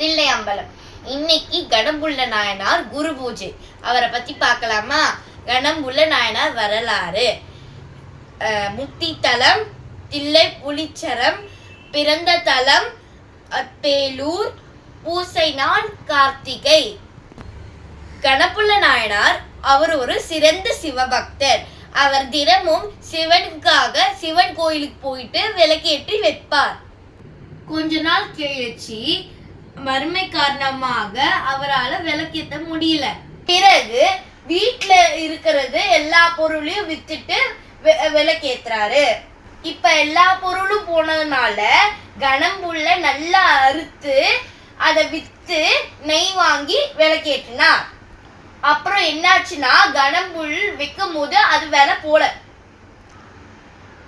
தில்லை அம்பலம் இன்னைக்கு கணம்புள்ள நாயனார் குரு பூஜை. அவரை பத்தி பார்க்கலாமா? கணம்புள்ள நாயனார் வரலாறு. முக்தி தலம் தில்லை புலிச்சரம் பிறந்த தலம் பேலூர் பூசை நான் கார்த்திகை. கணப்புள்ள நாயனார் அவர் ஒரு சிறந்த சிவபக்தர். அவர் தினமும் சிவனுக்காக சிவன் கோயிலுக்கு போயிட்டு விளக்கேற்றி வைப்பார். கொஞ்ச நாள் கழிச்சு வறுமை காரணமாக அவரால் விளக்கேற்ற முடியல. பிறகு வீட்டுல இருக்கிறது எல்லா பொருளையும் வித்துட்டு விளக்கேத்துறாரு. இப்ப எல்லா பொருளும் போனதுனால கனம்புள்ள நல்லா அறுத்து அதை வித்து நெய் வாங்கி விளக்கேற்றினார் அப்புறம் என்னாச்சுன்னா கணம்புல் விற்கும் போது அது விலை போல.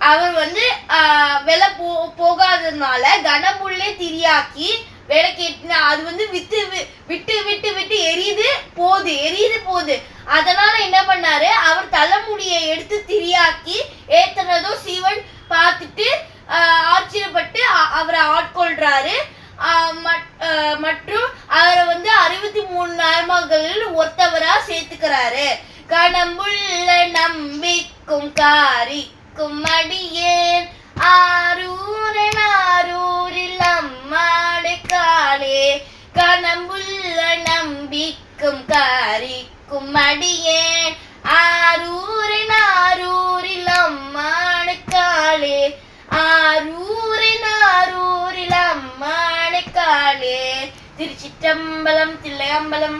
அவர் வந்து ஆஹ், விலை போ போகாததுனால கனமுள்ளே திரியாக்கி விளக்கேற்றினா அது வந்து வித்து வி- விட்டு விட்டு விட்டு எரியுது போகுது எரியுது போகுது. அதனால என்ன பண்ணாரு? அவர் தலைமுடியை எடுத்து திரியாக்கி ஏத்துனதும் சிவன் பார்த்துட்டு ஆச்சரியப்பட்டு அ- அவரை ஆட்கொள்றாரு. மட்- மற்றும் அவரை வந்து அறுபத்தி மூணு நாயமார்களில் ஒருத்தவரா சேர்த்துக்கிறாரு. கணம்புள்ள நம்பிக்கும் காரிக்கும் அடியே. കുമ്മടിയേൻ ആരൂരിനാരൂരിലമ്മാണ് കാളി. ആരൂരിനാരൂരിലമ്മാണ് കാളി. തിരുച്ചിറ്റമ്പലം തില്ലയമ്പലം